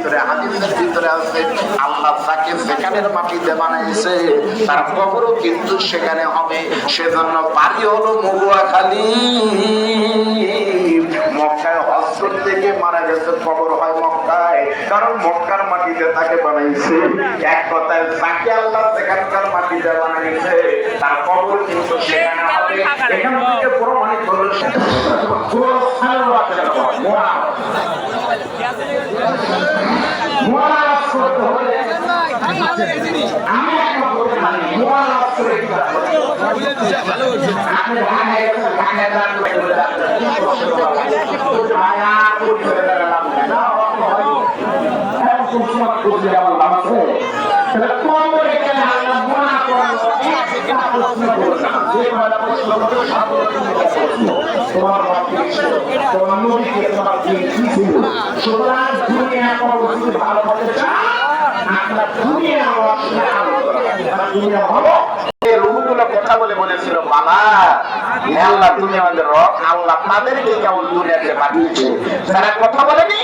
ভিতরে হাদিসের ভিতরে আছে। আল্লাহ যাকে যেখানের মাটিতে বানাইছে, তার কবরও কিন্তু সেখানে হবে। সেজন্য বাড়ি হলো মগুয়া খালি। মক্কায় মক্কায়। কারণ মক্কার মাটিতে তাকে এক কথায়, যাকে আল্লাহ সেখানকার কিন্তু সেখানে প্রমাণিত কোন স্থানে রাখতে হবে মোড়া মোড়া করতে হলে আমি একটা বলতে পারি মোড়া করে কি। তোমার তোমার নবী তোমার? সুতরাং দুনিয়া কবর যদি ভালো হতে চান, আপনার দুনিয়া। দুনিয়া হলো রুহুগুলো কথা বলে বলেছিল বাবা তুমি আমাদের রব আল্লাহ তাদেরকে কেমন দুনিয়াতে পাঠিয়েছে তারা কথা বলেনি